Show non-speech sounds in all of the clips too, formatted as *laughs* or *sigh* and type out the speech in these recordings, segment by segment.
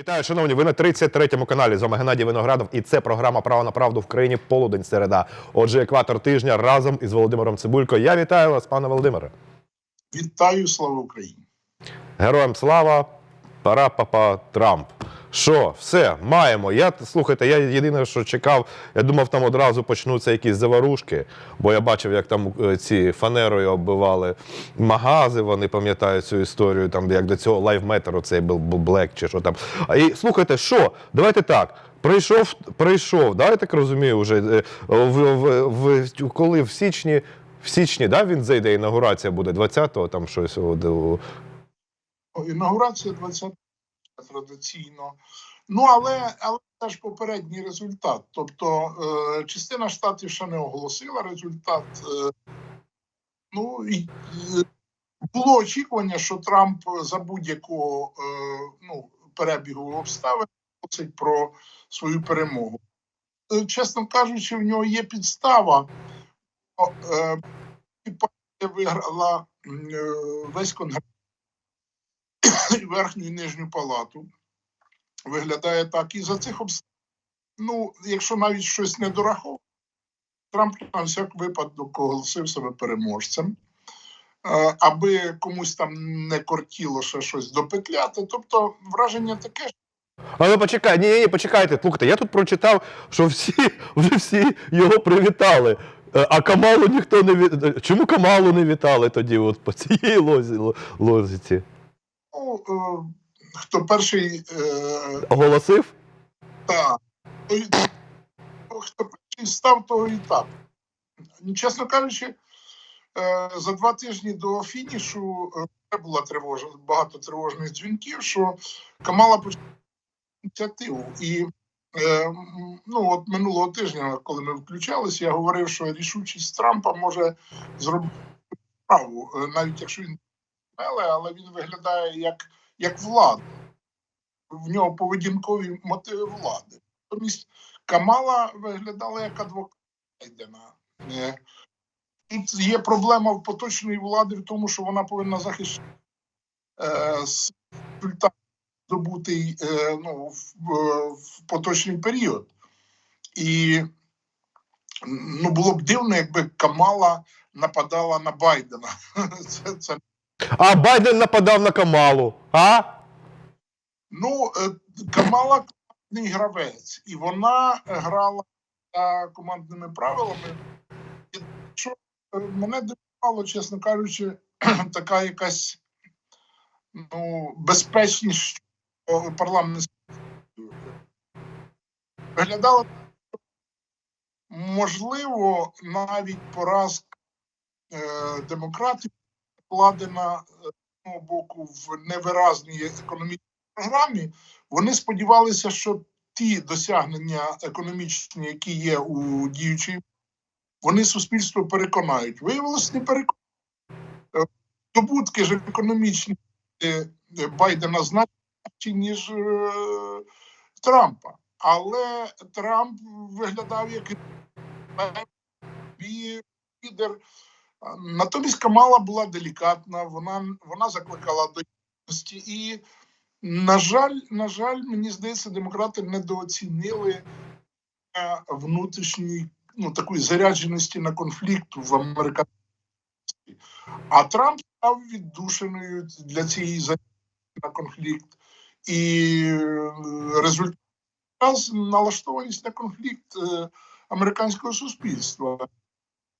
Вітаю, шановні. Ви на 33-му каналі. З вами Геннадій Виноградов, і це програма Право на правду в країні полудень середа. Отже, екватор тижня разом із Володимиром Цибулько. Я вітаю вас, пане Володимире. Вітаю, слава Україні! Героям слава, пара папа Трамп. Що, все, маємо. Я слухайте, я єдине, що чекав, я думав, там одразу почнуться якісь заварушки, бо я бачив, як там е, ці фанерою оббивали магази. Вони пам'ятають цю історію, там як до цього лайвметеру цей був Блек чи що там. І слухайте, що? Давайте так. Прийшов, прийшов, да, я так розумію, вже е, в, в, в, коли в січні, в січні, да, він зайде, інаугурація буде 20-го, там щось. Інаугурація 20 традиційно. Ну, але, але це ж попередній результат. Тобто е, частина штатів ще не оголосила результат. Е, ну, і, було очікування, що Трамп за будь-якого е, ну, перебігу обставин просить про свою перемогу. Е, чесно кажучи, в нього є підстава. Е, партія виграла е, весь конгрес верхню і нижню палату. Виглядає так. І за цих обставин, ну, якщо навіть щось не дораховував, Трамп на всяк випадок оголосив себе переможцем, Е, аби комусь там не кортіло ще щось допетляти. Тобто враження таке, що Але почекай, ні, ні, ні, почекайте. Слухайте, я тут прочитав, що всі вже всі його привітали. Е, А Камалу ніхто не вітав. Чому Камалу не вітали тоді, от по цій лозі, лозіці? Ну, е, хто перший е, Оголосив? та, той, хто перший став, того і так. Ну, Чесно кажучи, е, за два тижні до фінішу було тривож... багато тривожних дзвінків, що Камала почала ініціативу. І ну, от минулого тижня, коли ми включалися, я говорив, що рішучість Трампа може зробити справу, навіть якщо він меле, але він виглядає як, як влада. В нього поведінкові мотиви влади. Натомість Камала виглядала як адвокат Байдена. Е, Тут є проблема в поточної влади в тому, що вона повинна захищати е, результат здобутий е, ну, в- в поточний період. І ну, було б дивно, якби Камала нападала на Байдена. *laughs* Це, це А Байден нападав на Камалу. А? Ну, е, Камала командний гравець, і вона грала за командними правилами. І що е, мене дивувало, чесно кажучи, *clears throat* така якась ну, безпечність парламентської. Виглядало, можливо, навіть поразка е, демократів вкладена е, з одного боку в невиразній економічній програмі, вони сподівалися, що ті досягнення економічні, які є у діючій, вони суспільство переконають. Виявилось, не переконають. Е, Здобутки ж економічні е, Байдена значні, ніж Трампа. Але Трамп виглядав як лідер. Натомість Камала була делікатна, вона, вона закликала до єдності. І, на жаль, на жаль, мені здається, демократи недооцінили е, внутрішньої ну, такої зарядженості на конфлікту в американській. А Трамп став віддушеною для цієї зарядженості на конфлікт. І е, результат налаштованість на конфлікт е, американського суспільства.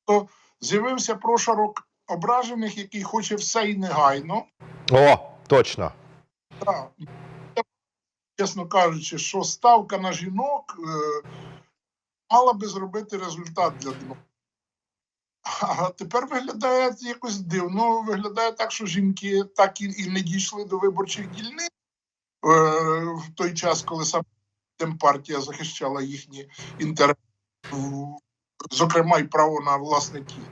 То з'явився прошарок ображених, який хоче все і негайно. О, точно. Так. Чесно кажучи, що ставка на жінок е, мала би зробити результат для демократії. А тепер виглядає якось дивно. Виглядає так, що жінки так і, і не дійшли до виборчих дільниць е, в той час, коли саме Демпартія захищала їхні інтереси, в- зокрема, і право на власне тіло.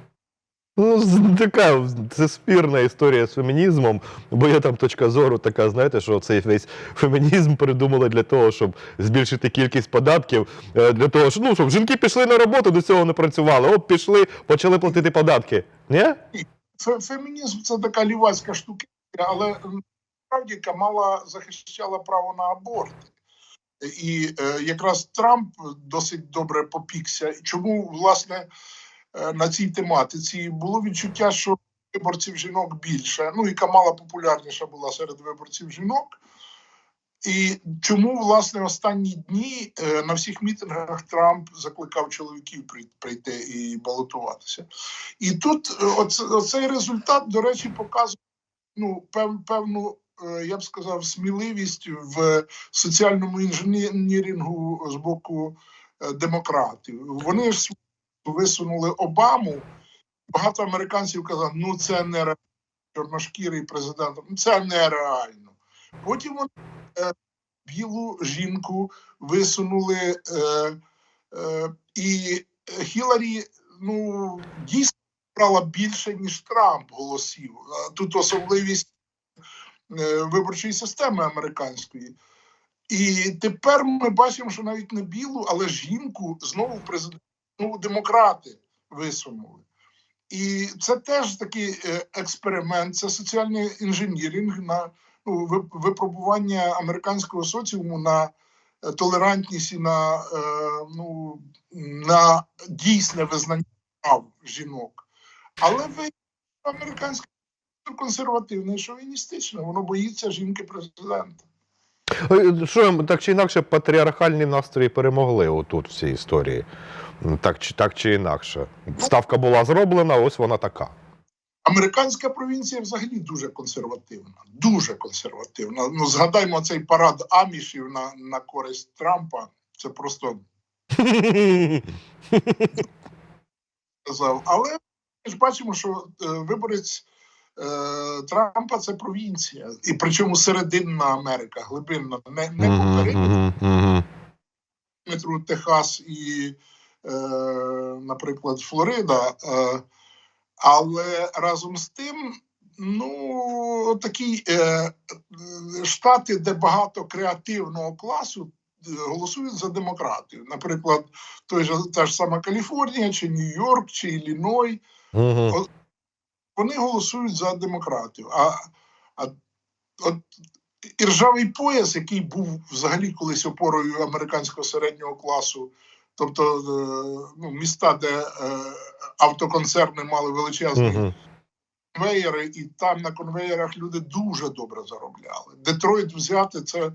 Ну, така це спірна історія з фемінізмом, бо є там точка зору така, знаєте, що цей весь фемінізм придумали для того, щоб збільшити кількість податків, е, для того, щоб, ну, щоб жінки пішли на роботу, до цього не працювали. Оп, пішли, почали платити податки. Ні? Фе- Фемінізм це така лівацька штука, але насправді Камала захищала право на аборт. І е, якраз Трамп досить добре попікся. Чому власне е, на цій тематиці було відчуття, що виборців жінок більше. Ну і Камала популярніша була серед виборців жінок. І чому власне останні дні е, на всіх мітингах Трамп закликав чоловіків прийти і балотуватися? І тут оце- оцей результат, до речі, показує ну, пев, певну, я б сказав, сміливість в соціальному інженірінгу з боку е, демократів. Вони ж висунули Обаму. Багато американців казали, ну це не чорношкірий президент, ну це нереально. Потім вони е, білу жінку висунули, е, е, і Хіларі ну, дійсно брала більше, ніж Трамп голосів. Тут особливість е, виборчої системи американської. І тепер ми бачимо, що навіть не білу, але жінку знову президент, знову демократи висунули. І це теж такий е, експеримент, це соціальний інженіринг на ну, випробування американського соціуму на е, толерантність і на, е, ну, на дійсне визнання прав жінок. Але ви американське консервативне і шовіністичне, воно боїться жінки президента. Що так чи інакше, патріархальні настрої перемогли отут в цій історії. Так чи так чи інакше. Ставка була зроблена, ось вона така. Американська провінція взагалі дуже консервативна. Дуже консервативна. Ну, згадаймо цей парад амішів на, на користь Трампа. Це просто *laughs* сказав. Але ми ж бачимо, що е, виборець Трампа це провінція. І причому серединна Америка, глибинна, не, не по Мгм, периметру мгм, мгм. метру Техас і, е, наприклад, Флорида. Е, але разом з тим, ну, такі е, е, штати, де багато креативного класу. е, Голосують за демократію. Наприклад, той же та ж сама Каліфорнія, чи Нью-Йорк, чи Ілліной. Мгм. Вони голосують за демократію. А, а от і ржавий пояс, який був взагалі колись опорою американського середнього класу, тобто е, ну, міста, де е, автоконцерни мали величезні Мгм. конвеєри, і там на конвеєрах люди дуже добре заробляли. Детройт взяти це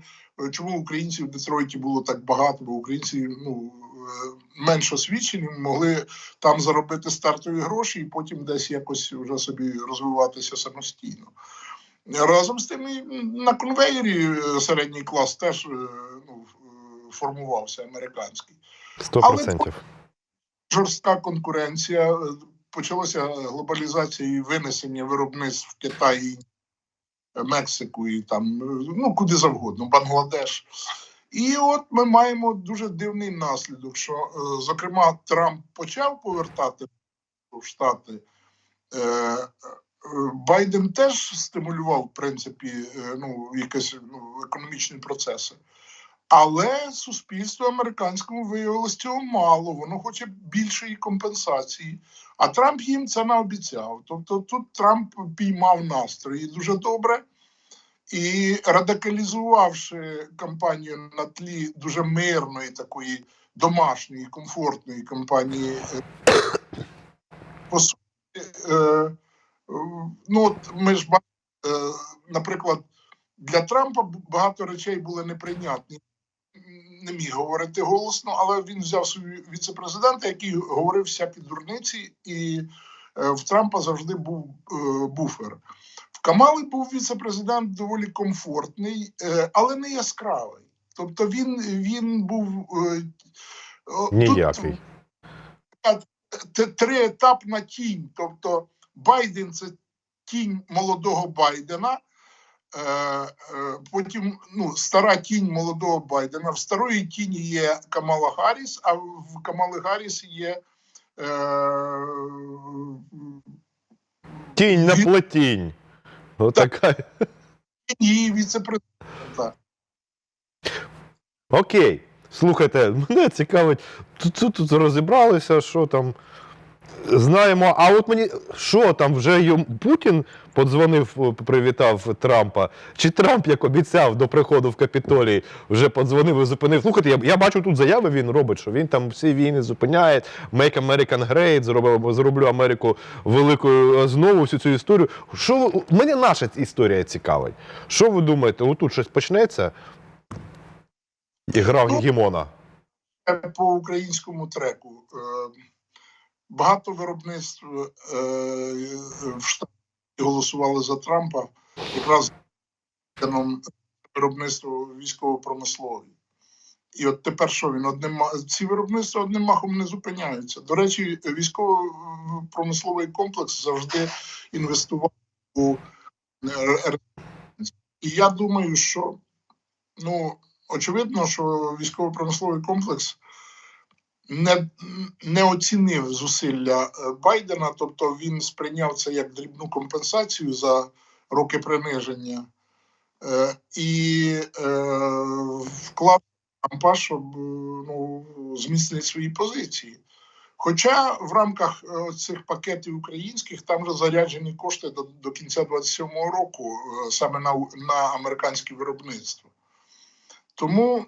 чому українців в Детройті було так багато, бо українці ну. Е, Менш освічені могли там заробити стартові гроші і потім десь якось вже собі розвиватися самостійно. Разом з тим, і на конвеєрі е, середній клас теж е, ну, формувався американський. Сто Але- Жорстка конкуренція, почалася глобалізація і винесення виробництв в Китаї, Мексику і там, ну куди завгодно, Бангладеш. І от ми маємо дуже дивний наслідок, що, е, зокрема, Трамп почав повертати в Штати. Е, е, Байден теж стимулював, в принципі, ну, якісь ну, економічні процеси. Але суспільство американському виявилось цього мало. Воно хоче більшої компенсації. А Трамп їм це наобіцяв. Тобто тут Трамп піймав настрої дуже добре і радикалізувавши кампанію на тлі дуже мирної, такої домашньої, комфортної кампанії. е, По суті, е, ну от ми ж бачимо, е, наприклад, для Трампа багато речей були неприйнятні не міг говорити голосно, але він взяв собі віце-президента, який говорив всякі дурниці, і в Трампа завжди був буфер. В Камали був віце-президент доволі комфортний, е, але не яскравий. Тобто він, він був е, тут Ніякий. т- триетапна тінь. Тобто Байден це тінь молодого Байдена. Е, Потім ну, стара тінь молодого Байдена. В старої тіні є Камала Гарріс, а в Камали Гарріс є е, Тінь на плетінь. Отака. її віце-президент. Окей. Слухайте, мене цікавить, тут, тут розібралися, що там Знаємо, а от мені що там вже йому Путін подзвонив, привітав Трампа. Чи Трамп, як обіцяв до приходу в Капітолій, вже подзвонив і зупинив? Слухайте, я, я бачу тут заяви. Він робить, що він там всі війни зупиняє. Make American Great, зроблю, зроблю Америку великою е, знову всю цю історію. Що мене наша історія цікавить. Що ви думаєте? Отут щось почнеться? І гра Ну, Гімона. по українському треку. Багато виробництв е, в штаті голосували за Трампа, якраз виробництво військово-промислові. І от тепер що він одним ці виробництва одним махом не зупиняються. До речі, військово-промисловий комплекс завжди інвестував у і я думаю, що ну очевидно, що військово-промисловий комплекс не, не оцінив зусилля е, Байдена, тобто він сприйняв це як дрібну компенсацію за роки приниження е, і е, вклав Трампа, щоб е, ну, зміцнити свої позиції. Хоча в рамках е, цих пакетів українських там вже заряджені кошти до, до кінця 27-го року саме на, на американське виробництво. Тому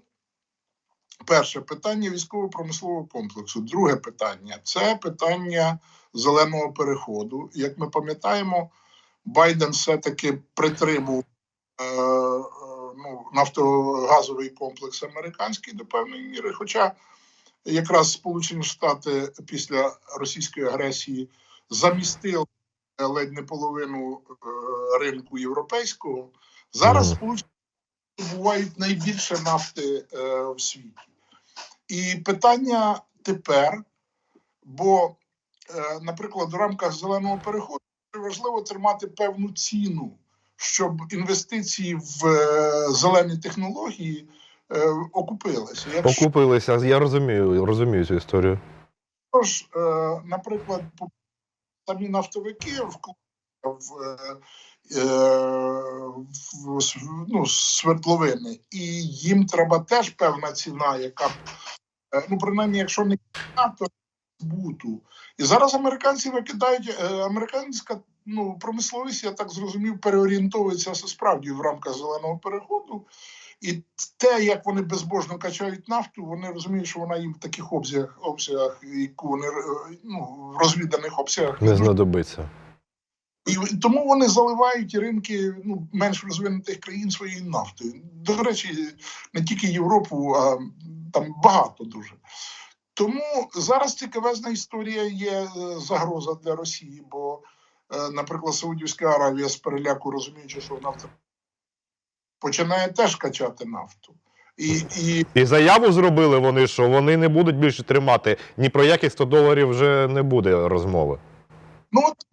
перше питання військово-промислового комплексу. Друге питання це питання зеленого переходу. Як ми пам'ятаємо, Байден все-таки притримав е, е, ну, нафтогазовий комплекс американський до певної міри. Хоча якраз Сполучені Штати після російської агресії замістили ледь не половину е, ринку європейського. Зараз. Сполучені добувають найбільше нафти е, в світі. І питання тепер, бо, е, наприклад, в рамках зеленого переходу важливо тримати певну ціну, щоб інвестиції в е, зелені технології е, окупилися. Якщо Покупилися, я розумію, розумію цю історію. ж, е, наприклад, самі нафтовики в, е, е, в с- ну, свердловини, і їм треба теж певна ціна, яка е, ну принаймні, якщо не ціна, то збуту. І зараз американці викидають е, американська ну, промисловість, я так зрозумів, переорієнтовується справді в рамках зеленого переходу. І те, як вони безбожно качають нафту, вони розуміють, що вона їм в таких обсягах, обсягах яку вони е, ну, в розвіданих обсягах Не знадобиться. І тому вони заливають ринки ну, менш розвинутих країн своєю нафтою. До речі, не тільки Європу, а там багато дуже. Тому зараз цікавезна історія є е, загроза для Росії, бо, е, наприклад, Саудівська Аравія з переляку, розуміючи, що нафта починає теж качати нафту. І, і І заяву зробили вони, що вони не будуть більше тримати. Ні про яких 100 доларів вже не буде розмови. Ну от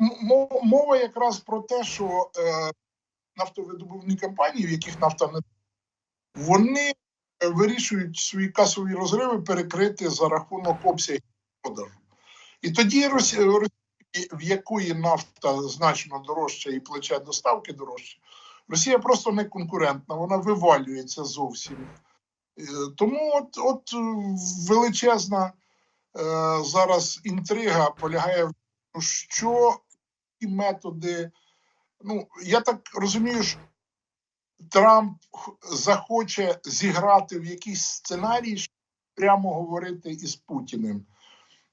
мова якраз про те, що е, нафтовидобувні компанії, в яких нафта не вони е, вирішують свої касові розриви перекрити за рахунок обсягів продажу. І тоді Росія, в якої нафта значно дорожча і плече доставки дорожче, Росія просто не конкурентна, вона вивалюється зовсім. Е, Тому от, от е, величезна е, зараз інтрига полягає в що і методи. Ну, я так розумію, що Трамп захоче зіграти в якийсь сценарій, щоб прямо говорити із Путіним.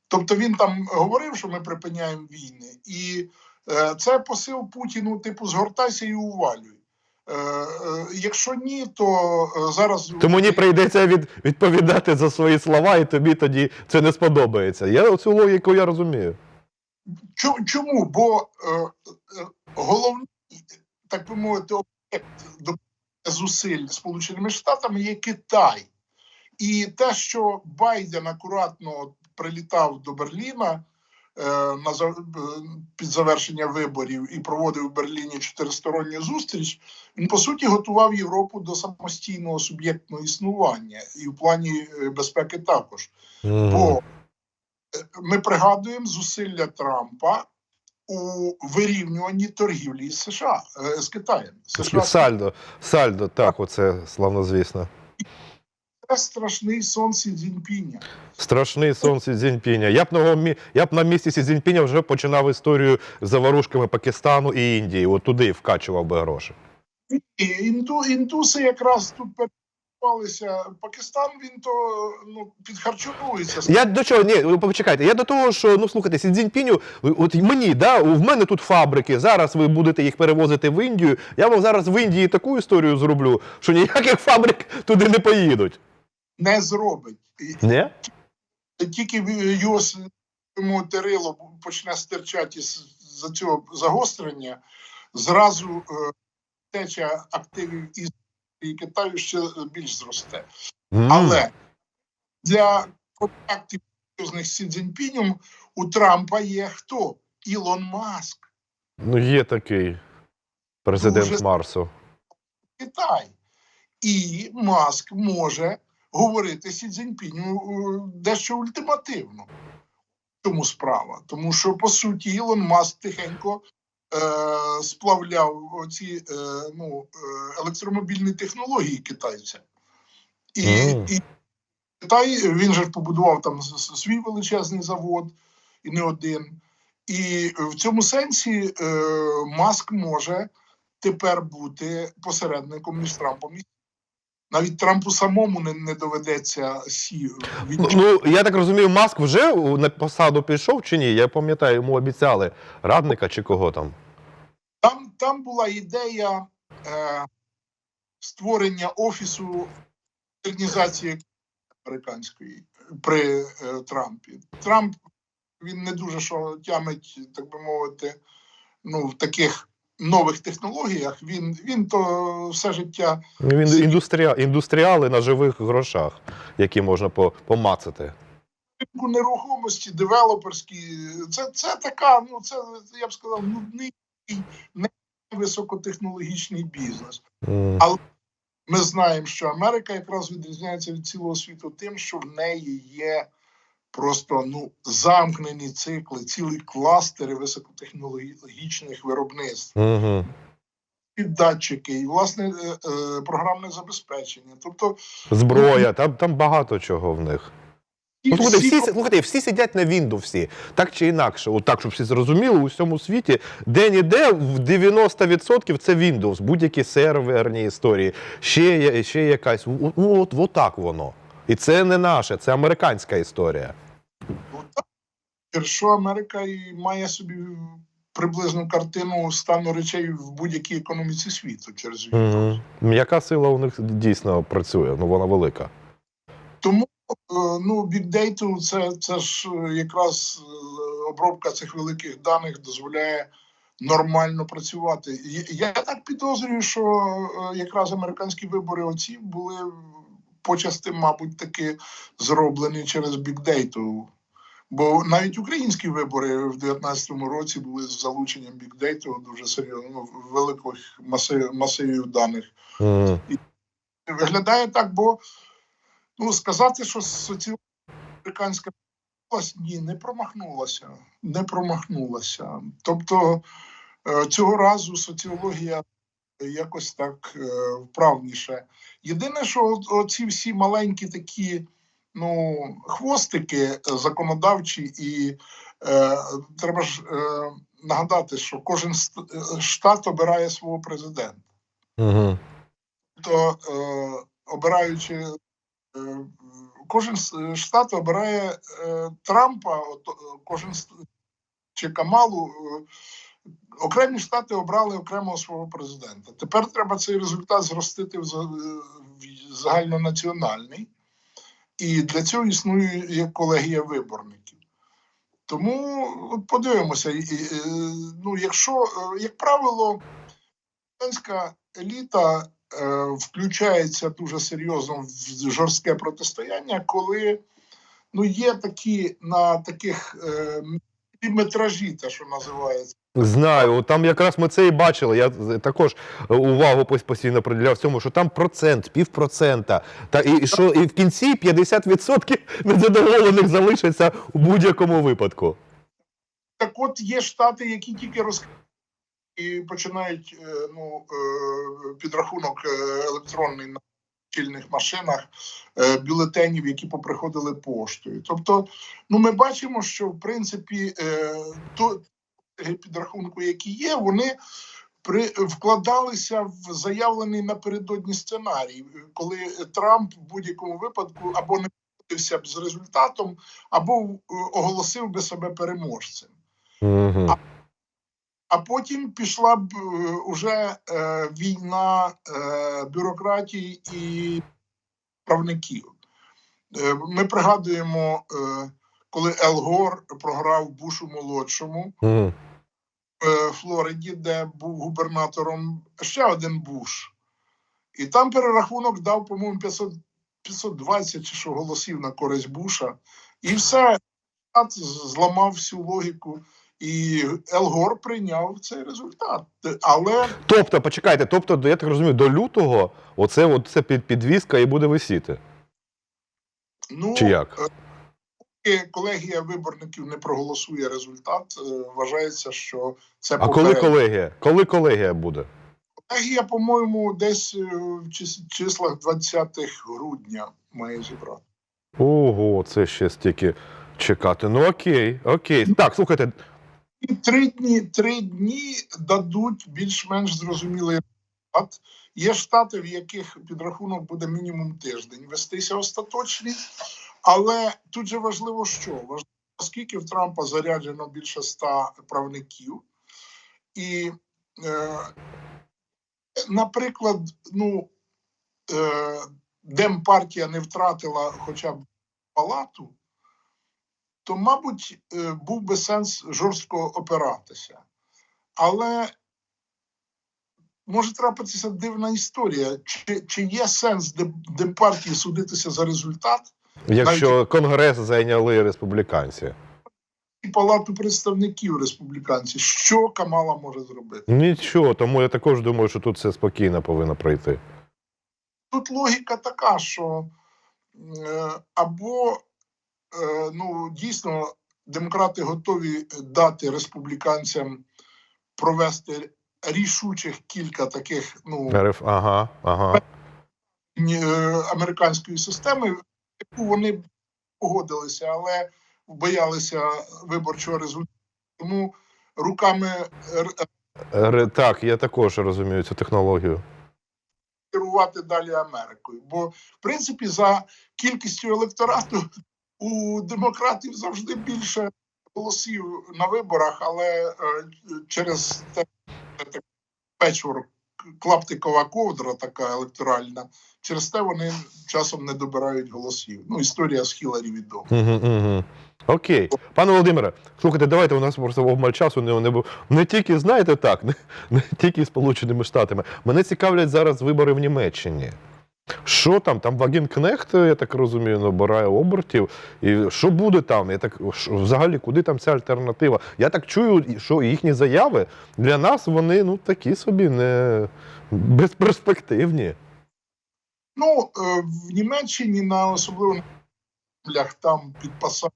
Тобто він там говорив, що ми припиняємо війни, і е, це посил Путіну, типу, згортайся і увалюй. Е, е, якщо ні, то е, зараз То мені прийдеться від, відповідати за свої слова, і тобі тоді це не сподобається. Я цю логіку я розумію. Чому? Бо е, е, головний, так би мовити, об'єкт до зусиль Сполученими Штатами є Китай. І те, що Байден акуратно прилітав до Берліна е, на е, під завершення виборів і проводив в Берліні чотиристоронню зустріч, він по суті готував Європу до самостійного суб'єктного існування і в плані е, безпеки також. Бо е, ми пригадуємо зусилля Трампа у вирівнюванні торгівлі з США е, з Китаєм. США Сальдо, сальдо, так, оце славнозвісно. Це страшний сон Сі Цзіньпіня. Страшний сон Сі Цзіньпіня. Я б на, я б на місці Сі Цзіньпіня вже починав історію з заворушками Пакистану і Індії. От туди вкачував би гроші. І інду, індуси якраз тут перебувалися. Пакистан він то ну, підхарчовується. Я до чого? Ні, почекайте. Я до того, що ну слухайте, Сі Цзіньпіню, от мені, да, в мене тут фабрики. Зараз ви будете їх перевозити в Індію. Я вам зараз в Індії таку історію зроблю, що ніяких фабрик туди не поїдуть. Не зробить. Ні? тільки в- його с- йому Терило почне стирчати з за цього загострення, зразу е, теча активів із і Китаю ще більш зросте. М. Але для контактів серйозних з Цзіньпінем у Трампа є хто? Ілон Маск, Ну, є такий президент Дуже- Марсу. Китай. І Маск може говорити Сі Цзіньпіню е, дещо ультимативно. Тому справа. Тому що, по суті, Ілон Маск тихенько сплавляв оці е, ну, е, електромобільні технології китайця. І, і Китай він же побудував там свій величезний завод, і не один. І в цьому сенсі е, Маск може тепер бути посередником між Трампом і навіть Трампу самому не, не доведеться сі Ну, я так розумію, Маск вже на посаду пішов чи ні? Я пам'ятаю, йому обіцяли радника чи кого там. Там, там була ідея е, створення офісу модернізації американської при е, Трампі. Трамп він не дуже що тямить, так би мовити, ну, в таких нових технологіях. Він, він то все життя Він індустріа... індустріали на живих грошах, які можна по... помацати. ринку нерухомості, девелоперські. Це, це така, ну це я б сказав, нудний, не високотехнологічний бізнес. М. Ми знаємо, що Америка якраз відрізняється від цілого світу тим, що в неї є просто ну замкнені цикли, цілі кластери високотехнологічних виробництв, Мгм. і датчики, і власне е, е, програмне забезпечення. Тобто Зброя, там, там багато чого в них. і Ну, слухайте, всі всі, слухайте, всі сидять на Windows, так чи інакше, от так, щоб всі зрозуміли, у всьому світі, де-ніде в 90% це Windows, будь-які серверні історії, ще, ще якась. Ну, от, от так воно. І це не наше, це американська історія. Що Америка і має собі приблизну картину стану речей в будь-якій економіці світу через війну. Угу. М'яка сила у них дійсно працює, ну вона велика. Тому е, ну, бікдейту це, це ж е, якраз е, обробка цих великих даних дозволяє нормально працювати. Я так підозрюю, що якраз американські вибори оці були почасти, мабуть, таки зроблені через бікдейту. Бо навіть українські вибори в 2019 році були з залученням бікдейту дуже серйозно ну, великих масив, масивів даних. Угу. Виглядає так, бо ну, сказати, що соціологія американська ні, не промахнулася. Не промахнулася. Тобто е, цього разу соціологія якось так е, вправніше. Єдине, що оці всі маленькі такі ну, хвостики законодавчі, і е, треба ж е, нагадати, що кожен штат обирає свого президента Угу. то е, обираючи е, кожен штат обирає е, Трампа, от, кожен чи Камалу. Окремі штати обрали окремого свого президента. Тепер треба цей результат зростити в загальнонаціональний, і для цього існує колегія виборників. Тому от подивимося, е, ну, якщо, е, як правило, американська еліта е, включається дуже серйозно в жорстке протистояння, коли ну, є такі на таких е, метражі, те, що називається. Знаю, там якраз ми це і бачили. Я також е, увагу постійно приділяв цьому, що там процент, півпроцента. Та і, що і в кінці 50% незадоволених залишиться у будь-якому випадку. Так от є штати, які тільки роз... і починають е, ну, е, підрахунок електронний на чільних машинах бюлетенів, які поприходили поштою. Тобто, ну ми бачимо, що в принципі то підрахунку, які є, вони при вкладалися в заявлений напередодні сценарій, коли Трамп в будь-якому випадку або не погодився б з результатом, або е, оголосив би себе переможцем. Угу. А потім пішла б е, уже е, війна е, бюрократії і правників. Е, ми пригадуємо, е, коли Ел Гор програв Бушу молодшому Угу. е, Флориді, де був губернатором ще один Буш. І там перерахунок дав, по-моєму, 500, 520 чи що голосів на користь Буша. І все, зламав всю логіку. І Ел Гор прийняв цей результат. Але Тобто, почекайте, тобто, я так розумію, до лютого оце, от, це під, підвіска і буде висіти. ну, Чи як? Колегія виборників не проголосує результат, е, вважається, що це А коли колегія? Коли колегія буде? Колегія, по-моєму, десь е, в числах 20 грудня має зібрати. Ого, це ще стільки чекати. Ну окей, окей. Так, слухайте, І три дні, три дні дадуть більш-менш зрозумілий результат. Є штати, в яких підрахунок буде мінімум тиждень вестися остаточний, але тут же важливо, що важливо, оскільки в Трампа заряджено більше ста правників, і, е, наприклад, ну, е, Демпартія не втратила хоча б палату, то, мабуть, е, був би сенс жорстко опиратися. Але може трапитися дивна історія. Чи, чи є сенс де- Демпартії судитися за результат якщо конгрес зайняли республіканці. і палату представників республіканців, що Камала може зробити? Нічого, тому я також думаю, що тут все спокійно повинно пройти. Тут логіка така, що е, або е, ну, дійсно демократи готові дати республіканцям провести рішучих кілька таких ну, РФ, ага, ага. е, американської системи, вони погодилися, але боялися виборчого результату. Тому руками Р- так, я також розумію цю технологію. керувати далі Америкою. Бо, в принципі, за кількістю електорату у демократів завжди більше голосів на виборах, але е, через те печворк, клаптикова ковдра, така електоральна, через те вони часом не добирають голосів. Ну, історія з Хіларі відома. Окей. Пане Володимире, слухайте, давайте у нас просто обмаль часу не, не, не тільки, знаєте так, *laughs* не, не тільки Сполученими Штатами. Мене цікавлять зараз вибори в Німеччині. Що там? Там Вагінкнехт, я так розумію, набирає обертів. І що буде там? Я так взагалі, куди там ця альтернатива? Я так чую, що їхні заяви для нас вони ну такі собі не безперспективні. Ну, е, в Німеччині на особливо землях там підписання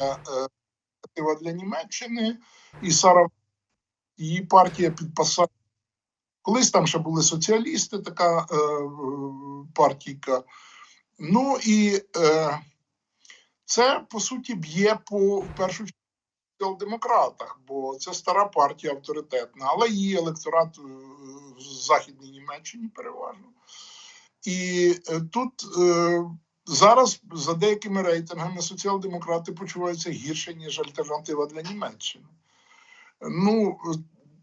е, для Німеччини, і Сара її партія підписала. Колись там ще були соціалісти, така е, партійка. Ну і е, це по суті б'є по в першу чергу соціал-демократах, бо це стара партія авторитетна, але її електорат е, в Західній Німеччині переважно. І е, тут е, зараз за деякими рейтингами соціал-демократи почуваються гірше, ніж альтернатива для Німеччини. Ну,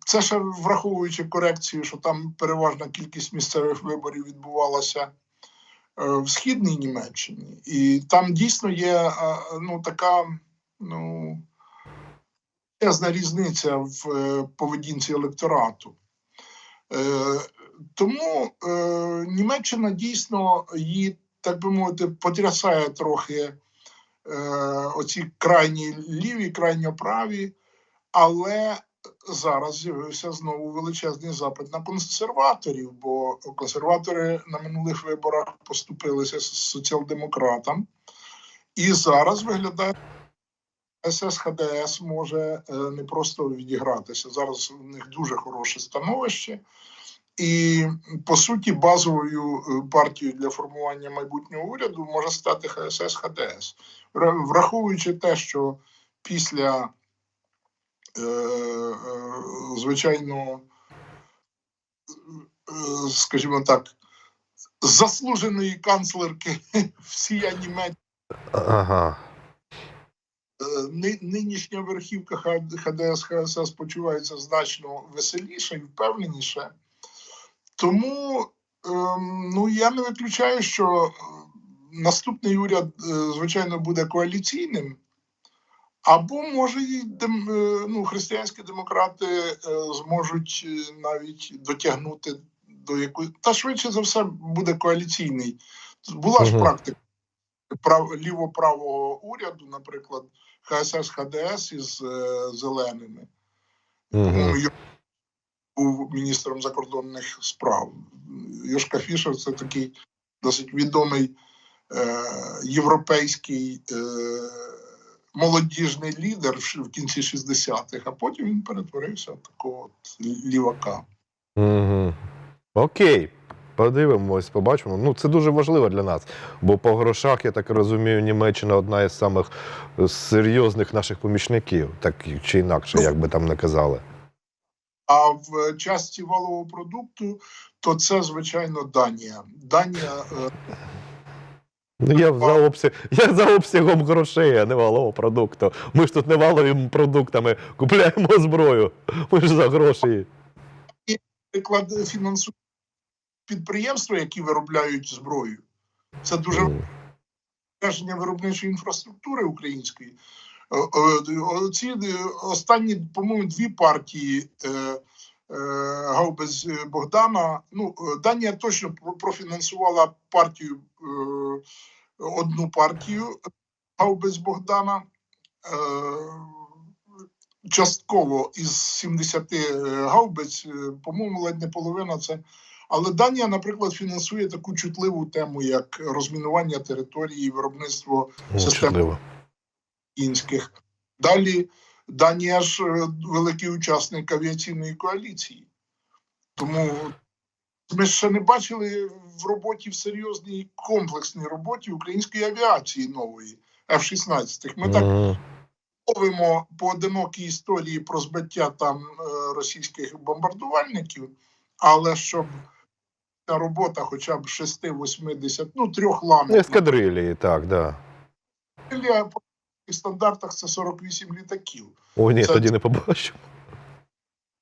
це ще враховуючи корекцію, що там переважна кількість місцевих виборів відбувалася е, в східній Німеччині, і там дійсно є е, ну, така ну, величезна різниця в е, поведінці електорату. Тому Німеччина дійсно її, так би мовити, потрясає трохи е, оці крайні ліві, крайньо праві, але зараз з'явився знову величезний запит на консерваторів, бо консерватори на минулих виборах поступилися соціал-демократам, і зараз виглядає. СС ХДС може е, не просто відігратися. Зараз у них дуже хороше становище, І по суті, базовою е, партією для формування майбутнього уряду може стати ХСС ХДС, враховуючи те, що після, звичайно, е, скажімо так, заслуженої канцлерки *laughs* всія Німеччини, Ага. е, нинішня верхівка ХДС ХСС почувається значно веселіше і впевненіше. Тому ем, ну, я не виключаю, що е, наступний уряд, е, звичайно, буде коаліційним, або може і дем, е, ну, християнські демократи е, зможуть е, навіть дотягнути до якоїсь. Та швидше за все буде коаліційний. Була ж практика прав, ліво-правого уряду, наприклад, ХСС ХДС із е, зеленими. Угу. Був міністром закордонних справ. Йошка Фішер це такий досить відомий е, європейський е, молодіжний лідер в, кінці 60-х, а потім він перетворився в такого от лівака. Угу. Окей. Подивимось, побачимо. Ну, це дуже важливо для нас. Бо по грошах, я так розумію, Німеччина одна із самих е, серйозних наших помічників, так чи інакше, як би там не казали. А в часті валового продукту, то це звичайно Данія. Данія е, Ну, я за, обсяг, *laughs* я за обсягом грошей, а не валового продукту. Ми ж тут не валовими продуктами купляємо *laughs* зброю. Ми ж за гроші. наприклад, фінансують підприємства, які виробляють зброю. Це дуже М. виробничої інфраструктури української. Е, е, Оці е, останні, по-моєму, дві партії Гаубез Богдана. Ну, Данія точно про- профінансувала партію, одну партію Гаубез Богдана. Е, Частково із 70 гаубиць, е, по-моєму, ледь не половина це. Але Данія, наприклад, фінансує таку чутливу тему, як розмінування території, виробництво чудово. інших. Далі Данія ж е, великий учасник авіаційної коаліції. Тому ми ще не бачили в роботі, в серйозній комплексній роботі української авіації нової F-16. Ми так Мгм. ловимо поодинокі історії про збиття там е, російських бомбардувальників, але щоб ця робота хоча б 6, 80, ну трьох ланок. Ескадрилії, так, да. По стандартах це 48 літаків. О, ні, Це- тоді не побачу.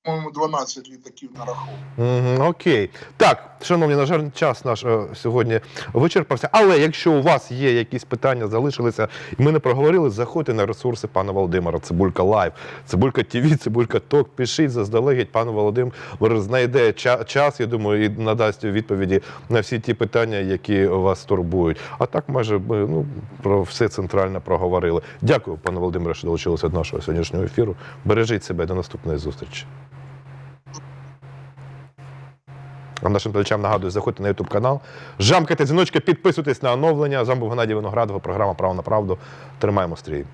По-моєму, 12 літаків на рахунок. Окей. Так, шановні, на жаль, час наш е, сьогодні вичерпався. Але якщо у вас є якісь питання, залишилися, і ми не проговорили, заходьте на ресурси пана Володимира. Цибулька Лайв, Цибулька ТВ, Цибулька Ток. Пишіть заздалегідь, пан Володимир знайде ча- час, я думаю, і надасть відповіді на всі ті питання, які вас турбують. А так, майже ну, про все центрально проговорили. Дякую, пане Володимире, що долучилися до нашого сьогоднішнього ефіру. Бережіть себе до наступної зустрічі. А нашим глядачам нагадую, заходьте на YouTube канал, жамкайте дзвіночки, підписуйтесь на оновлення. З був Геннадій Виноградов, програма Право на правду. Тримаємо стрій.